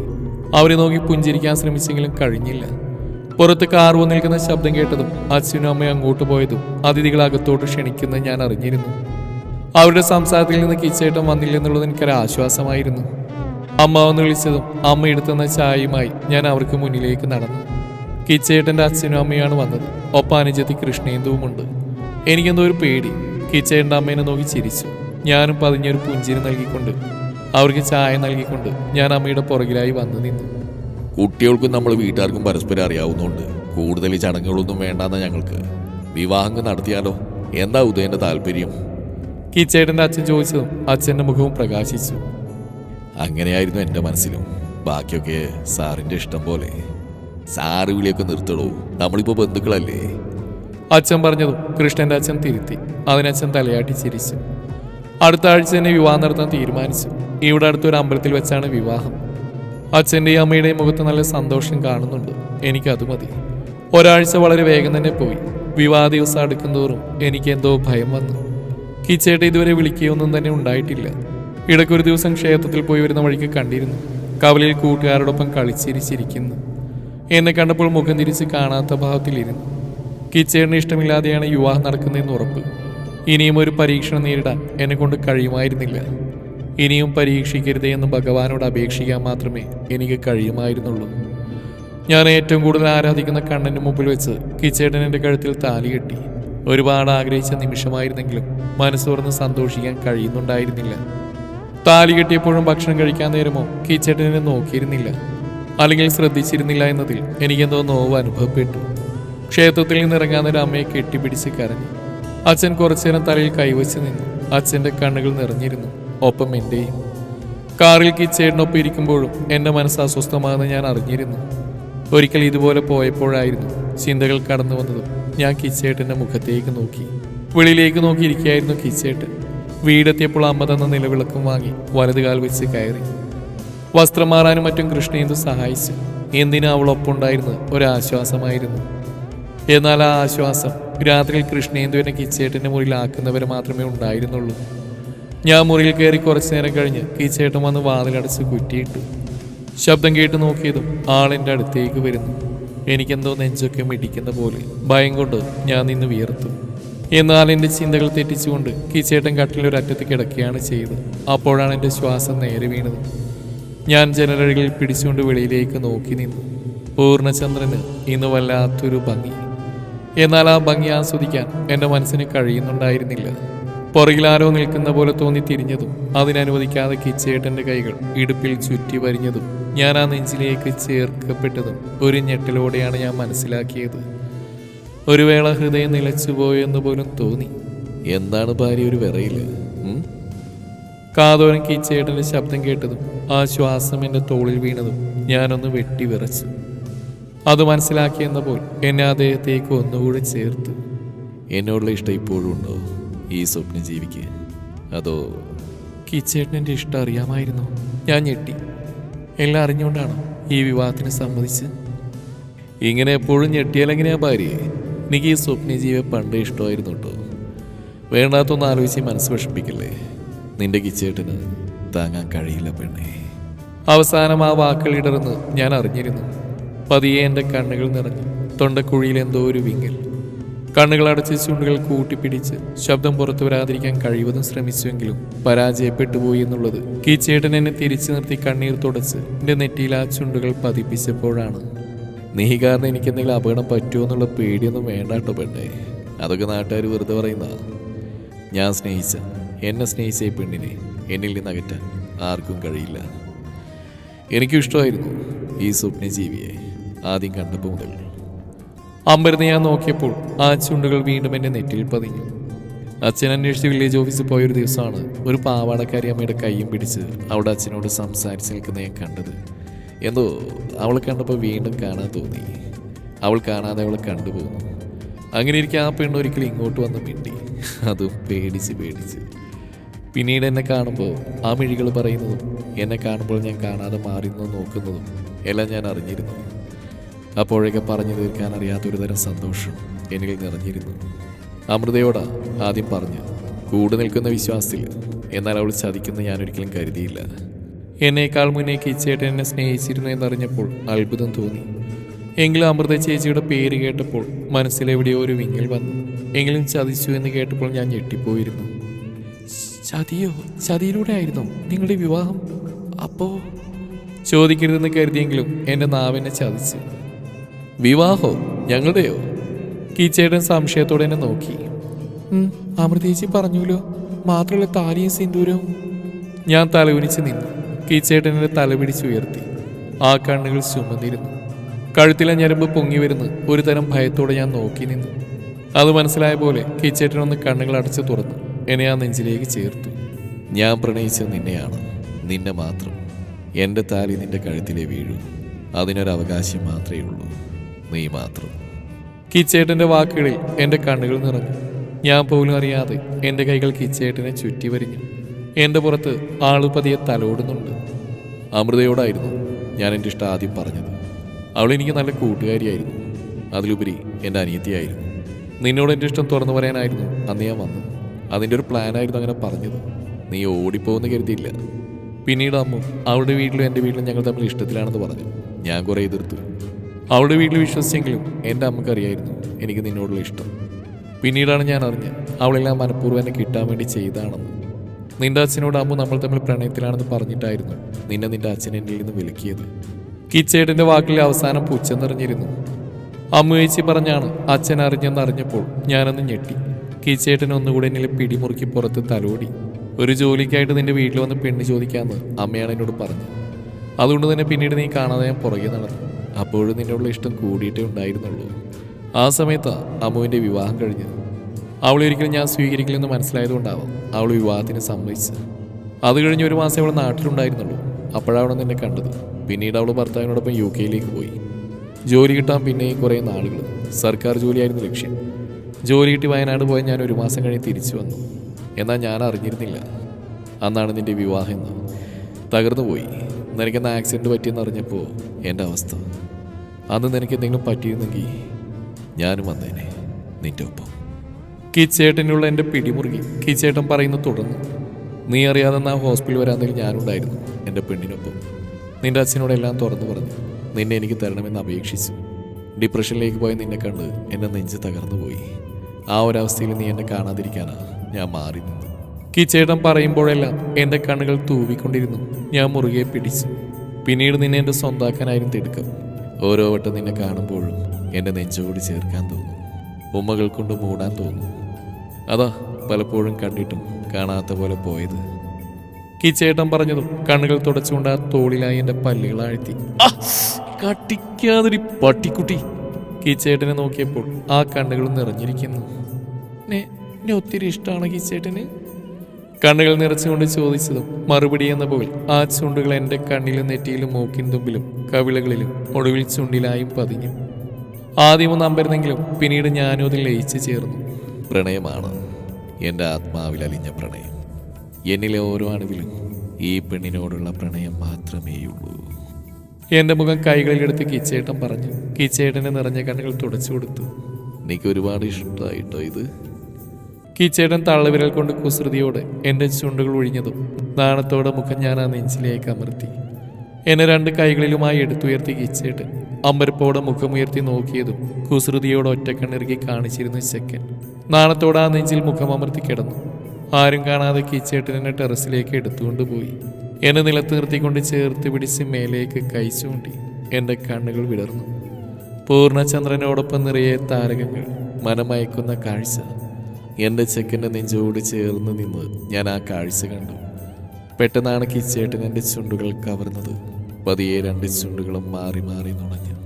Speaker 2: അവരെ നോക്കി പുഞ്ചിരിക്കാൻ ശ്രമിച്ചെങ്കിലും കഴിഞ്ഞില്ല. പുറത്ത് കാർ വന്നിരിക്കുന്ന ശബ്ദം കേട്ടതും അച്ഛനും അമ്മയും അങ്ങോട്ട് പോയതും അതിഥികൾ അകത്തോട്ട് ക്ഷണിക്കുന്നത് ഞാൻ അറിഞ്ഞിരുന്നു. അവരുടെ സംസാരത്തിൽ നിന്ന് കിച്ചേട്ടം വന്നില്ലെന്നുള്ളത് എനിക്കൊരു ആശ്വാസമായിരുന്നു. അമ്മ വന്ന് വിളിച്ചതും അമ്മ എടുത്തുന്ന ചായയുമായി ഞാൻ അവർക്ക് മുന്നിലേക്ക് നടന്നു. കിച്ചേട്ടന്റെ അച്ഛനും അമ്മയാണ് വന്നത്. ഒപ്പം അനുജത്തി കൃഷ്ണേന്ദുവുമുണ്ട്. എനിക്കെന്തോ ഒരു പേടി. കിച്ചേട്ടന്റെ അമ്മേനെ നോക്കി ചിരിച്ചു. ഞാനും പതിഞ്ഞൊരു പുഞ്ചിരി നൽകിക്കൊണ്ട് അവർക്ക് ചായ നൽകിക്കൊണ്ട് ഞാൻ അമ്മയുടെ പുറകിലായി വന്നു നിന്നു.
Speaker 1: കുട്ടികൾക്കും നമ്മൾ വീട്ടുകാർക്കും പരസ്പരം അറിയാവുന്നതുകൊണ്ട് കൂടുതൽ ചടങ്ങുകളൊന്നും വേണ്ടെന്ന ഞങ്ങൾക്ക്. വിവാഹം നടത്തിയാലോ? എന്താ ഉദയന്റെ താല്പര്യം?
Speaker 2: കിച്ചേട്ടന്റെ അച്ഛൻ ചോദിച്ചതും അച്ഛന്റെ മുഖവും പ്രകാശിച്ചു.
Speaker 1: അങ്ങനെയായിരുന്നു എന്റെ മനസ്സിലും. ബാക്കിയൊക്കെ സാറിന്റെ ഇഷ്ടം പോലെ. സാറ് വിളിയൊക്കെ നിർത്തടോ. നമ്മളിപ്പോൾ ബന്ധുക്കളല്ലേ?
Speaker 2: അച്ഛൻ പറഞ്ഞതും കൃഷ്ണന്റെ അച്ഛൻ തിരുത്തി. അതിനച്ഛൻ തലയാട്ടി ചിരിച്ചു. അടുത്ത ആഴ്ച തന്നെ വിവാഹം നടത്താൻ തീരുമാനിച്ചു. ഇവിടെ അടുത്തൊരു അമ്പലത്തിൽ വെച്ചാണ് വിവാഹം. അച്ഛന്റെയും അമ്മയുടെയും മുഖത്ത് നല്ല സന്തോഷം കാണുന്നുണ്ട്. എനിക്കത് മതി. ഒരാഴ്ച വളരെ വേഗം തന്നെ പോയി. വിവാഹ ദിവസം അടുക്കുന്തോറും എനിക്ക് എന്തോ ഭയം വന്നു. കിച്ചേട്ട ഇതുവരെ വിളിക്കുകയൊന്നും തന്നെ ഉണ്ടായിട്ടില്ല. ഇടയ്ക്കൊരു ദിവസം ക്ഷേത്രത്തിൽ പോയി വരുന്ന വഴിക്ക് കണ്ടിരുന്നു. കവലയിൽ കൂട്ടുകാരോടൊപ്പം കളിച്ചിരിച്ചിരിക്കുന്നു. എന്നെ കണ്ടപ്പോൾ മുഖം തിരിച്ച് കാണാത്ത ഭാവത്തിലിരുന്നു. കിച്ചേടിന് ഇഷ്ടമില്ലാതെയാണ് വിവാഹം നടക്കുന്നതെന്ന് ഉറപ്പ്. ഇനിയും ഒരു പരീക്ഷണം നേരിടാൻ എന്നെ കൊണ്ട് കഴിയുമായിരുന്നില്ല. ഇനിയും പരീക്ഷിക്കരുതേ എന്ന് ഭഗവാനോട് അപേക്ഷിക്കാൻ മാത്രമേ എനിക്ക് കഴിയുമായിരുന്നുള്ളൂ. ഞാൻ ഏറ്റവും കൂടുതൽ ആരാധിക്കുന്ന കണ്ണന്റെ മുമ്പിൽ വെച്ച് കിച്ചേട്ടൻ എന്റെ കഴുത്തിൽ താലി കെട്ടി. ഒരുപാട് ആഗ്രഹിച്ച നിമിഷമായിരുന്നെങ്കിലും മനസ്സ് തുറന്ന് സന്തോഷിക്കാൻ കഴിയുന്നുണ്ടായിരുന്നില്ല. താലി കെട്ടിയപ്പോഴും ഭക്ഷണം കഴിക്കാൻ നേരമോ കിച്ചേട്ടനെ നോക്കിയിരുന്നില്ല. അല്ലെങ്കിൽ ശ്രദ്ധിച്ചിരുന്നില്ല എന്നതിൽ എനിക്കെന്തോ നോവ് അനുഭവപ്പെട്ടു. ക്ഷേത്രത്തിൽ നിന്ന് ഇറങ്ങാൻ നേരം അമ്മയെ കെട്ടിപ്പിടിച്ച് കരഞ്ഞു. അച്ഛൻ കുറച്ചുനേരം തലയിൽ കൈവച്ച് നിന്നു. അച്ഛന്റെ കണ്ണുകൾ നിറഞ്ഞിരുന്നു. ഒപ്പം എന്റെയും കാറിൽ കിച്ചേടിനൊപ്പം ഇരിക്കുമ്പോഴും എന്റെ മനസ്സ് അസ്വസ്ഥമാണെന്ന് ഞാൻ അറിഞ്ഞിരുന്നു. ഒരിക്കൽ ഇതുപോലെ പോയപ്പോഴായിരുന്നു ചിന്തകൾ കടന്നു വന്നതും ഞാൻ കിച്ചേട്ടന്റെ മുഖത്തേക്ക് നോക്കി. വെളിയിലേക്ക് നോക്കിയിരിക്കുകയായിരുന്നു കിച്ചേട്ടൻ വീടെത്തിയപ്പോൾ അമ്മ തന്ന നിലവിളക്കും വാങ്ങി വലതുകാൽ വെച്ച് കയറി. വസ്ത്രം മാറാനും മറ്റും കൃഷ്ണേന്ദു സഹായിച്ചു? എന്തിനാ അവൾ ഒപ്പമുണ്ടായിരുന്നത്? ഒരാശ്വാസമായിരുന്നു. എന്നാൽ ആ ആശ്വാസം രാത്രിയിൽ കൃഷ്ണേന്ദുവിനെ കിച്ചേട്ടന്റെ മുറിയിലാക്കുന്നവർ മാത്രമേ ഉണ്ടായിരുന്നുള്ളൂ. ഞാൻ മുറിയിൽ കയറി കുറച്ചു നേരം കഴിഞ്ഞ് കിച്ചേട്ടൻ വന്ന് വാതിലടച്ച് കുറ്റിയിട്ടു. ശബ്ദം കേട്ട് നോക്കിയതും ആളെന്റെ അടുത്തേക്ക് വരുന്നു. എനിക്കെന്തോ നെഞ്ചൊക്കെ മിടിക്കുന്ന പോലെ ഭയം കൊണ്ട് ഞാൻ നിന്ന് വിയർത്തു. എന്നാൽ എന്റെ ചിന്തകൾ തെറ്റിച്ചുകൊണ്ട് കിച്ചേട്ടൻ കട്ടിലൊരറ്റത്ത് കിടക്കുകയാണ് ചെയ്തത്. അപ്പോഴാണ് എന്റെ ശ്വാസം നേരെ വീണത്. ഞാൻ ജനലഴികളിൽ പിടിച്ചുകൊണ്ട് വെളിയിലേക്ക് നോക്കി നിന്നു. പൂർണചന്ദ്രന് ഇന്ന് വല്ലാത്തൊരു ഭംഗി. എന്നാൽ ആ ഭംഗി ആസ്വദിക്കാൻ എന്റെ മനസ്സിന് കഴിയുന്നുണ്ടായിരുന്നില്ല. പുറകിൽ ആരോ നിൽക്കുന്ന പോലെ തോന്നി തിരിഞ്ഞതും അതിനനുവദിക്കാതെ കിച്ചേട്ടന്റെ കൈകൾ ഇടുപ്പിൽ ചുറ്റി വരിഞ്ഞതും ഞാൻ ആ നെഞ്ചിലേക്ക് ചേർക്കപ്പെട്ടതും ഒരു ഞെട്ടലോടെയാണ് ഞാൻ മനസ്സിലാക്കിയത്. ഒരു വേള ഹൃദയം നിലച്ചുപോയെന്ന് പോലും തോന്നി.
Speaker 1: എന്താണ് ഭാര്യ ഒരു വിറയിൽ?
Speaker 2: കാതോരം കിച്ചേട്ടന്റെ ശബ്ദം കേട്ടതും ആ ശ്വാസം എന്റെ തോളിൽ വീണതും ഞാനൊന്ന് വെട്ടി വിറച്ചു അത് മനസ്സിലാക്കിയെന്നപ്പോൾ എന്നെ അദ്ദേഹത്തേക്ക് ഒന്നുകൂടി ചേർത്ത്.
Speaker 1: എന്നോടുള്ള ഇഷ്ടം ഇപ്പോഴും ഉണ്ടോ ഈ സ്വപ്നം ജീവിക്ക് അതോ
Speaker 2: കിച്ചേട്ടൻ എന്റെ ഇഷ്ടം അറിയാമായിരുന്നു. ഞാൻ ഞെട്ടി. എല്ലാം അറിഞ്ഞുകൊണ്ടാണ് ഈ വിവാഹത്തിന് സമ്മതിച്ച്.
Speaker 1: ഇങ്ങനെ എപ്പോഴും ഞെട്ടിയാലെങ്ങനെയാ ഭാര്യ എനിക്ക് ഈ സ്വപ്ന ജീവിയെ പണ്ടേ ഇഷ്ടമായിരുന്നു കേട്ടോ. വേണ്ടാത്തൊന്ന് ആലോചിച്ച് മനസ്സ് വിഷമിപ്പിക്കല്ലേ? നിന്റെ കിച്ചേട്ടന് താങ്ങാൻ കഴിയില്ല പെണ്ണേ.
Speaker 2: അവസാനം ആ വാക്കുകൾ ഇടർന്ന് ഞാൻ അറിഞ്ഞിരുന്നു. പതിയെ എന്റെ കണ്ണുകൾ നിറഞ്ഞു. തൊണ്ടക്കുഴിയിൽ എന്തോ ഒരു വിങ്ങൽ. കണ്ണുകൾ അടച്ച് ചുണ്ടുകൾ കൂട്ടിപ്പിടിച്ച് ശബ്ദം പുറത്തു വരാതിരിക്കാൻ കഴിവതും ശ്രമിച്ചുവെങ്കിലും പരാജയപ്പെട്ടു പോയി എന്നുള്ളത് കീച്ചേട്ടൻ എന്നെ തിരിച്ചു നിർത്തി കണ്ണീർ തുടച്ച് എന്റെ നെറ്റിയിൽ ആ ചുണ്ടുകൾ പതിപ്പിച്ചപ്പോഴാണ്.
Speaker 1: നീ കാരണം എനിക്ക് എന്തെങ്കിലും അപകടം പറ്റുമോ എന്നുള്ള പേടിയൊന്നും വേണ്ട കേട്ടോ പെണ്ണേ. അതൊക്കെ നാട്ടുകാർ വെറുതെ പറയുന്ന ഞാൻ സ്നേഹിച്ച എന്നെ സ്നേഹിച്ച ഈ പെണ്ണിനെ എന്നിൽ നിന്ന് അകറ്റാൻ ആർക്കും കഴിയില്ല. എനിക്കും ഇഷ്ടമായിരുന്നു ഈ സ്വപ്നജീവിയെ. ആദ്യം കണ്ടപ്പോൾ മുതൽ.
Speaker 2: അമ്പരന്ന് ഞാൻ നോക്കിയപ്പോൾ ആ ചുണ്ടുകൾ വീണ്ടും എന്നെ നെറ്റിയിൽ പതിഞ്ഞു. അച്ഛൻ അന്വേഷിച്ച് വില്ലേജ് ഓഫീസിൽ പോയൊരു ദിവസമാണ് ഒരു പാവാടക്കാരി അമ്മയുടെ കൈയും പിടിച്ച് അവിടെ അച്ഛനോട് സംസാരിച്ച് നിൽക്കുന്ന ഞാൻ കണ്ടത്. എന്തോ അവൾ കണ്ടപ്പോൾ വീണ്ടും കാണാൻ തോന്നി. അവൾ കാണാതെ അവളെ കണ്ടുപോകുന്നു അങ്ങനെ ഇരിക്കെ ആ പെണ്ണ് ഒരിക്കലും ഇങ്ങോട്ട് വന്ന് മിണ്ടി. അതും പേടിച്ച് പേടിച്ച്. പിന്നീട് എന്നെ കാണുമ്പോൾ ആ മിഴികൾ പറയുന്നതും എന്നെ കാണുമ്പോൾ ഞാൻ കാണാതെ മാറി നിന്ന് നോക്കുന്നതും എല്ലാം ഞാൻ അറിഞ്ഞിരുന്നു. അപ്പോഴൊക്കെ പറഞ്ഞു തീർക്കാൻ അറിയാത്തൊരു തരം സന്തോഷം എനിക്ക് നിറഞ്ഞിരുന്നു. അമൃതയോടാ ആദ്യം പറഞ്ഞു കൂടെ നിൽക്കുന്ന വിശ്വാസത്തിൽ എന്നാൽ അവൾ ചതിക്കുന്ന ഞാൻ ഒരിക്കലും കരുതിയില്ല. എന്നേക്കാൾ മുന്നേ കിച്ചേട്ടൻ എന്നെ സ്നേഹിച്ചിരുന്നു എന്നറിഞ്ഞപ്പോൾ അത്ഭുതം തോന്നി. എങ്കിലും അമൃത ചേച്ചിയുടെ പേര് കേട്ടപ്പോൾ മനസ്സിലെവിടെയോ ഒരു വിങ്ങൽ വന്നു. എങ്കിലും ചതിച്ചു എന്ന് കേട്ടപ്പോൾ ഞാൻ ഞെട്ടിപ്പോയിരുന്നു. ചതിയോ? ചതിയിലൂടെ ആയിരുന്നു നിങ്ങളുടെ വിവാഹം? അപ്പോ? ചോദിക്കരുതെന്ന് കരുതിയെങ്കിലും എന്റെ നാവിനെ ചതിച്ചു. വിവാഹോ? ഞങ്ങളുടെയോ? കീച്ചേടൻ സംശയത്തോടെ എന്നെ നോക്കി. "ഉം, അമൃതേച്ചി പറഞ്ഞുല്ലോ മാത്രമല്ല താലിയും സിന്ദൂരവും. ഞാൻ തലകുനിച്ച് നിന്നു. കീച്ചേട്ടൻ എന്റെ തല പിടിച്ചുയർത്തി ആ കണ്ണുകൾ ചുമന്നിരുന്നു. കഴുത്തിലെ ഞരമ്പ് പൊങ്ങി വരുന്നു ഒരു തരം ഭയത്തോടെ ഞാൻ നോക്കി നിന്നു. അത് മനസ്സിലായ പോലെ കീച്ചേട്ടനൊന്ന് കണ്ണുകൾ അടച്ചു തുറന്നു. എന്നെ ആ നെഞ്ചിലേക്ക് ചേർത്തു.
Speaker 1: ഞാൻ പ്രണയിച്ച നിന്നെയാണ്. നിന്നെ മാത്രം. എന്റെ താലി നിന്റെ കഴുത്തിലെ വീഴും. അതിനൊരവകാശം മാത്രമേ ഉള്ളൂ. നീ മാത്രം.
Speaker 2: കിച്ചേട്ടന്റെ വാക്കുകളിൽ എന്റെ കണ്ണുകൾ നിറഞ്ഞു. ഞാൻ പോലും അറിയാതെ എന്റെ കൈകൾ കിച്ചേട്ടനെ ചുറ്റി വരിഞ്ഞു. എന്റെ പുറത്ത് ആൾ പതിയെ തലോടുന്നുണ്ട്.
Speaker 1: അമൃതയോടായിരുന്നു ഞാൻ എന്റെ ഇഷ്ടം ആദ്യം പറഞ്ഞത്. അവൾ എനിക്ക് നല്ല കൂട്ടുകാരിയായിരുന്നു. അതിലുപരി എന്റെ അനിയത്തിയായിരുന്നു. നിന്നോട് എന്റെ ഇഷ്ടം തുറന്നു പറയാനായിരുന്നു അന്ന് ഞാൻ വന്നു അതിന്റെ ഒരു പ്ലാനായിരുന്നു അങ്ങനെ പറഞ്ഞത്. നീ ഓടിപ്പോകുന്ന കരുതിയില്ല. പിന്നീട് അമ്മ അവളുടെ വീട്ടിലും എന്റെ വീട്ടിലും ഞങ്ങൾ തമ്മിൽ ഇഷ്ടത്തിലാണെന്ന് പറഞ്ഞു. ഞാൻ കുറേ എതിർത്തു. അവളുടെ വീട്ടിൽ വിശ്വസിച്ചെങ്കിലും എന്റെ അമ്മക്കറിയായിരുന്നു എനിക്ക് നിന്നോടുള്ള ഇഷ്ടം. പിന്നീടാണ് ഞാൻ അറിഞ്ഞത് അവളെല്ലാം മനഃപൂർവം എന്നെ കിട്ടാൻ വേണ്ടി ചെയ്താണെന്ന്. നിന്റെ അച്ഛനോട് അമ്മ നമ്മൾ തമ്മിൽ പ്രണയത്തിലാണെന്ന് പറഞ്ഞിട്ടായിരുന്നു നിന്നെ നിന്റെ അച്ഛൻ എന്നിൽ നിന്ന് വിലക്കിയത്.
Speaker 2: കിച്ചേട്ടന്റെ വാക്കിലെ അവസാനം പുച്ഛം നിറഞ്ഞിരുന്നു. അമ്മ ചേച്ചി പറഞ്ഞാണ് അച്ഛൻ അറിഞ്ഞെന്ന് അറിഞ്ഞപ്പോൾ ഞാനൊന്ന് ഞെട്ടി. കിച്ചേട്ടൻ ഒന്നുകൂടെ എന്നിൽ പിടിമുറുക്കി പുറത്ത് തലോടി. ഒരു ജോലിക്കായിട്ട് നിന്റെ വീട്ടിൽ വന്ന് പെണ്ണ് ചോദിക്കാമെന്ന് അമ്മയാണ് എന്നോട് പറഞ്ഞത്. അതുകൊണ്ട് തന്നെ പിന്നീട് നീ കാണാതെ ഞാൻ പുറകെ നടന്നു. അപ്പോഴും നിന്നോടുള്ള ഇഷ്ടം കൂടിയിട്ടേ ഉണ്ടായിരുന്നുള്ളൂ. ആ സമയത്ത് അമ്മുവിന്റെ വിവാഹം കഴിഞ്ഞു അവൾ ഒരിക്കലും ഞാൻ സ്വീകരിക്കില്ലെന്ന് മനസ്സിലായതുകൊണ്ടാവാം അവൾ വിവാഹത്തിന് സമ്മതിച്ചത്. അത് കഴിഞ്ഞ് ഒരു മാസം അവൾ നാട്ടിലുണ്ടായിരുന്നുള്ളൂ. അപ്പോഴാണ് നിന്നെ കണ്ടത്. പിന്നീട് അവൾ ഭർത്താവിനോടൊപ്പം യു കെയിലേക്ക് പോയി. ജോലി കിട്ടാൻ പിന്നെയും കുറേ നാളുകൾ സർക്കാർ ജോലിയായിരുന്നു ലക്ഷ്യം. ജോലി കിട്ടി വയനാട് പോയ ഞാൻ ഒരു മാസം കഴിഞ്ഞ് തിരിച്ചു വന്നു. എന്നാൽ ഞാൻ അറിഞ്ഞിരുന്നില്ല. അന്നാണ് നിന്റെ വിവാഹം എന്ന്. തകർന്നു പോയി നിനക്കെന്ന ആക്സിഡന്റ് പറ്റിയെന്ന് അറിഞ്ഞപ്പോൾ എന്റെ അവസ്ഥ. അന്ന് നിനക്ക് എന്തെങ്കിലും പറ്റിയിരുന്നെങ്കിൽ ഞാനും വന്നേനെ നിന്റെ ഒപ്പം. കിച്ചേട്ടനുള്ള എന്റെ പിടിമുറുകി. കിച്ചേട്ടൻ പറയുന്ന തുടർന്ന്
Speaker 1: നീ അറിയാതെ ആ ഹോസ്പിറ്റൽ വരാന്നെങ്കിൽ ഞാനുണ്ടായിരുന്നു എന്റെ പെണ്ണിനൊപ്പം. നിന്റെ അച്ഛനോട് എല്ലാം തുറന്നു പറഞ്ഞു. നിന്നെ എനിക്ക് തരണമെന്ന് അപേക്ഷിച്ചു. ഡിപ്രഷനിലേക്ക് പോയ നിന്നെ കണ്ട് എന്നെ നെഞ്ച് തകർന്നു പോയി ആ ഒരവസ്ഥയിൽ നീ എന്നെ കാണാതിരിക്കാനാണ് ഞാൻ മാറി നിന്നു
Speaker 2: കിച്ചേട്ടൻ പറയുമ്പോഴെല്ലാം എന്റെ കണ്ണുകൾ തൂവിക്കൊണ്ടിരുന്നു. ഞാൻ മുറുകെ പിടിച്ചു.
Speaker 1: പിന്നീട് നിന്നെ എന്റെ സ്വന്താക്കാനായിരുന്നു തിടുക്കം. ഓരോ വട്ടം നിന്നെ കാണുമ്പോഴും എന്റെ നെഞ്ചോട് ചേർക്കാൻ തോന്നും. ഉമ്മകൾ കൊണ്ട് മൂടാൻ തോന്നും. അതാ പലപ്പോഴും കണ്ടിട്ടും കാണാത്ത പോലെ പോയത്.
Speaker 2: കിച്ചേട്ടൻ പറഞ്ഞതും കണ്ണുകൾ തുടച്ചുകൊണ്ട് ആ തോളിലായി എന്റെ പല്ലുകൾ ആഴ്ത്തി! കട്ടിക്കാതൊരു പട്ടിക്കുട്ടി. കിച്ചേട്ടനെ നോക്കിയപ്പോൾ ആ കണ്ണുകൾ നിറഞ്ഞിരിക്കുന്നു. "നെ- എന്നെ ഒത്തിരി ഇഷ്ടമാണ് കിച്ചേട്ടന്. കണ്ണുകൾ നിറച്ചുകൊണ്ട് ചോദിച്ചതും മറുപടി എന്ന പോലെ ആ ചുണ്ടുകൾ എന്റെ കണ്ണിലും നെറ്റിയിലും മൂക്കിൻ തുമ്പിലും കവിളകളിലും ഒടുവിൽ ചുണ്ടിലായും പതിഞ്ഞു. ആദ്യമൊന്ന് അമ്പരുന്നെങ്കിലും പിന്നീട് ഞാനും അതിൽ ലയിച്ചു ചേർന്നു.
Speaker 1: പ്രണയമാണ് എന്റെ ആത്മാവിൽ അലിഞ്ഞ പ്രണയം. എന്നിലെ ഓരോ അണുവിലും ഈ പെണ്ണിനോടുള്ള പ്രണയം മാത്രമേയുള്ളൂ
Speaker 2: എന്റെ മുഖം കൈകളിലെടുത്ത് കിച്ചേട്ടൻ പറഞ്ഞു. കിച്ചേട്ടന്റെ നിറഞ്ഞ കണ്ണുകൾ തുടച്ചു കൊടുത്തു.
Speaker 1: എനിക്ക് ഒരുപാട് ഇഷ്ടമായിട്ടോ ഇത്?
Speaker 2: കിച്ചേട്ടൻ തള്ളവിരൽ കൊണ്ട് കുസൃതിയോട് എന്റെ ചുണ്ടുകൾ ഒഴിഞ്ഞതും നാണത്തോടെ മുഖം ഞാൻ ആ നെഞ്ചിലേക്ക് അമർത്തി. എന്നെ രണ്ട് കൈകളിലുമായി എടുത്തുയർത്തി കീച്ചേട്ടൻ അമ്പരപ്പോടെ മുഖമുയർത്തി നോക്കിയതും കുസൃതിയോട് ഒറ്റക്കണ്ണിറുകി കാണിച്ചിരുന്ന ചെക്കൻ. നാണത്തോടെ ആ നെഞ്ചിൽ മുഖം അമർത്തി കിടന്നു. ആരും കാണാതെ കീച്ചേട്ടനെ ടെറസിലേക്ക് എടുത്തുകൊണ്ടുപോയി എന്നെ നിലത്ത് നിർത്തിക്കൊണ്ട് ചേർത്ത് പിടിച്ച് മേലേക്ക് കൈ ചൂണ്ടി എന്റെ കണ്ണുകൾ വിടർന്നു. പൂർണചന്ദ്രനോടൊപ്പം നിറയെ താരകങ്ങൾ മനമയക്കുന്ന കാഴ്ച. എന്റെ ചെക്കന്റെ നെഞ്ചോട് ചേർന്ന് നിന്ന് ഞാൻ ആ കാഴ്ച കണ്ടു. പെട്ടെന്നാണ് കിച്ചേട്ടൻ എന്റെ ചുണ്ടുകൾ കവർന്നത്. പതിയെ രണ്ട് ചുണ്ടുകളും മാറി മാറി നുണഞ്ഞു.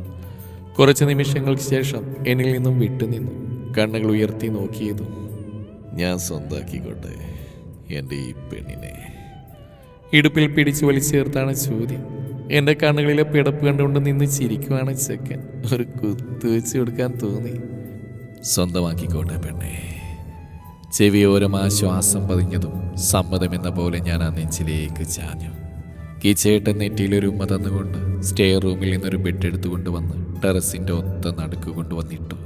Speaker 2: കുറച്ച് നിമിഷങ്ങൾക്ക് ശേഷം എന്നിൽ നിന്നും വിട്ടുനിന്നു കണ്ണുകൾ ഉയർത്തി നോക്കിയതും ഞാൻ സ്വന്താക്കിക്കോട്ടെ എന്റെ ഈ പെണ്ണിനെ. ഇടുപ്പിൽ പിടിച്ചു വലിച്ചേർത്താണ് ചോദ്യം. എന്റെ കണ്ണുകളിലെ പിടപ്പ് കണ്ടുകൊണ്ട് നിന്ന് ചിരിക്കുവാണ് ചെക്കൻ. ഒരു കുത്തുവെച്ച് കൊടുക്കാൻ തോന്നി. സ്വന്തമാക്കിക്കോട്ടെ പെണ്ണെ. ചെവിയോരം ആ ശ്വാസം പതിഞ്ഞതും സമ്മതമെന്ന പോലെ ഞാൻ ആ നെഞ്ചിലേക്ക് ചാഞ്ഞു. കിച്ചേട്ടൻ നെറ്റിയിലൊരു ഉമ്മ തന്നുകൊണ്ട് സ്റ്റേ റൂമിൽ നിന്നൊരു ബെഡ് എടുത്തുകൊണ്ട് വന്ന് ടെറസിന്റെ ഒത്ത നടുക്ക് കൊണ്ടുവന്നിട്ടു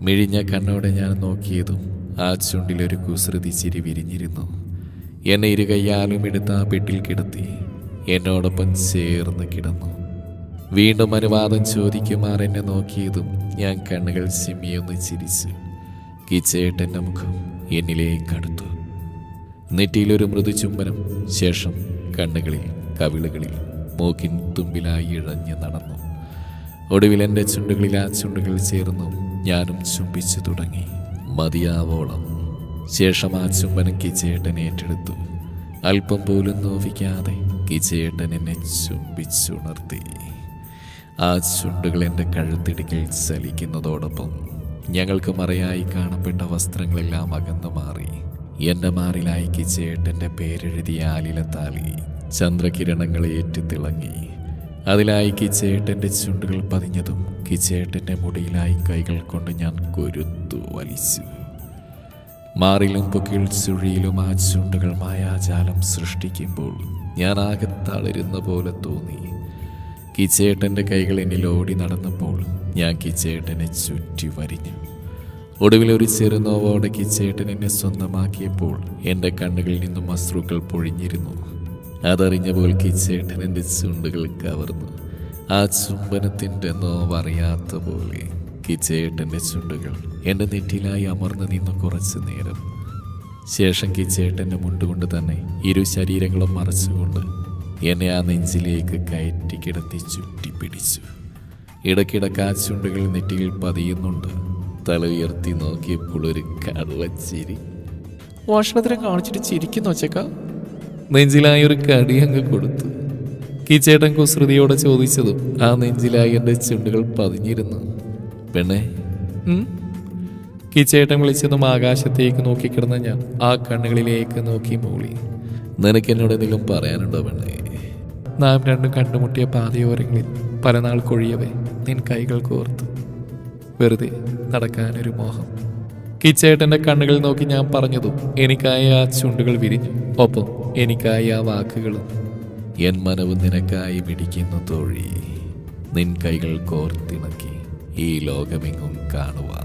Speaker 2: മിഴിഞ്ഞ കണ്ണോടെ ഞാൻ നോക്കിയതും ആ ചുണ്ടിലൊരു കുസൃതി ചിരി വിരിഞ്ഞിരുന്നു. എന്നെ ഇരു കയ്യാലും എടുത്ത് ആ ബെഡിൽ കിടത്തി എന്നോടൊപ്പം ചേർന്ന് കിടന്നു. വീണ്ടും അനുവാദം ചോദിക്കുമാർ എന്നെ നോക്കിയതും ഞാൻ കണ്ണുകൾ ചിമ്മിയൊന്ന് ചിരിച്ചു. കിച്ചേട്ടന്റെ മുഖം എന്നിലേക്ക് അടുത്തു. നെറ്റിയിലൊരു മൃദുചുംബനം ശേഷം കണ്ണുകളിൽ കവിളുകളിൽ മൂക്കിൻ തുമ്പിലായി ഇഴഞ്ഞു നടന്നു. ഒടുവിൽ എന്റെ ചുണ്ടുകളിൽ ആ ചുണ്ടുകൾ ചേർന്നു ഞാനും ചുംബിച്ചു തുടങ്ങി. മതിയാവോളം. ശേഷം ആ ചുംബനം കിച്ചേട്ടൻ ഏറ്റെടുത്തു. അല്പം പോലും നോവിക്കാതെ കിച്ചേട്ടൻ എന്നെ ചുംബിച്ചുണർത്തി. ആ ചുണ്ടുകൾ എന്റെ കഴുത്തിടുക്കിൽ ചലിക്കുന്നതോടൊപ്പം
Speaker 1: ഞങ്ങൾക്ക് മറയായി കാണപ്പെട്ട വസ്ത്രങ്ങളെല്ലാം അകന്നു മാറി. എന്റെ മാറിലായി ചേട്ടന്റെ പേരെഴുതിയ ആലിലത്താലി ചന്ദ്രകിരണങ്ങളെ ഏറ്റു തിളങ്ങി. അതിലായി ചുണ്ടുകൾ പതിഞ്ഞതും കിച്ചേട്ടന്റെ മുടിയിലായി കൈകൾ കൊണ്ട് ഞാൻ കൊരുത്തു വലിച്ചു. മാറിലും പൊക്കിൾ ചുഴിയിലും ആ ചുണ്ടുകൾ മായാജാലം സൃഷ്ടിക്കുമ്പോൾ ഞാൻ ആകെ തളരുന്ന പോലെ തോന്നി. കിച്ചേട്ടന്റെ കൈകൾ എന്നിൽ ഓടി നടന്നപ്പോൾ ഞാൻ കിച്ചേട്ടനെ ചുറ്റി വരിഞ്ഞു. ഒടുവിൽ ഒരു ചെറുനോവോടെ കിച്ചേട്ടൻ എന്നെ സ്വന്തമാക്കിയപ്പോൾ എന്റെ കണ്ണുകളിൽ നിന്നും അശ്രുക്കൾ പൊഴിഞ്ഞിരുന്നു. അതറിഞ്ഞപ്പോൾ കിച്ചേട്ടൻ എന്റെ ചുണ്ടുകൾ കവർന്നു. ആ ചുംബനത്തിന്റെ നോവറിയാത്ത പോലെ കിച്ചേട്ടന്റെ ചുണ്ടുകൾ എന്റെ നെറ്റിലായി അമർന്നു നിന്നു കുറച്ചു നേരം. ശേഷം കിച്ചേട്ടന്റെ മുണ്ടുകൊണ്ട് തന്നെ ഇരു ശരീരങ്ങളും മറച്ചുകൊണ്ട് എന്നെ ആ നെഞ്ചിലേക്ക് കയറ്റി കിടത്തി ചുറ്റിപ്പിടിച്ചു. ഇടയ്ക്കിടയ്ക്ക് ആ ചുണ്ടുകൾ നെറ്റിയിൽ പതിയുന്നുണ്ട്. തല ഉയർത്തി നോക്കിയപ്പോൾ ഒരു കടുവച്ചിരി.
Speaker 2: ഭക്ഷണത്തിനെ കാണിച്ചിട്ട് ചിരിക്കുന്നു ഒച്ചക്ക നെഞ്ചിലായി ഒരു കടി അങ്ങ് കൊടുത്തു. കിച്ചേട്ടൻ കുസൃതിയോടെ ചോദിച്ചതും ആ നെഞ്ചിലായി എന്റെ ചുണ്ടുകൾ പതിഞ്ഞിരുന്നു.
Speaker 1: പെണ്ണെ.
Speaker 2: കീച്ചേട്ടൻ വിളിച്ചതും ആകാശത്തേക്ക് നോക്കിക്കിടന്ന ഞാൻ ആ കണ്ണുകളിലേക്ക് നോക്കി മൂളി.
Speaker 1: നിനക്ക് എന്നോട് എന്തെങ്കിലും പറയാനുണ്ടോ പെണ്ണെ?
Speaker 2: നാം രണ്ടും കണ്ടുമുട്ടിയ പാതയോരങ്ങളിൽ പല നാൾ കൊഴിയവേ. നിൻ കൈകൾ കോർത്തു. വെറുതെ നടക്കാനൊരു മോഹം. കിച്ചേട്ടന്റെ കണ്ണുകൾ നോക്കി ഞാൻ പറഞ്ഞതും എനിക്കായി ആ ചുണ്ടുകൾ വിരിഞ്ഞു. ഒപ്പം എനിക്കായി ആ വാക്കുകളും.
Speaker 1: എൻ മനവ് നിനക്കായി മിടിക്കുന്നു തോഴി. നിൻ കൈകൾ കോർത്തിണക്കി ഈ ലോകമെങ്ങും കാണുവാൻ.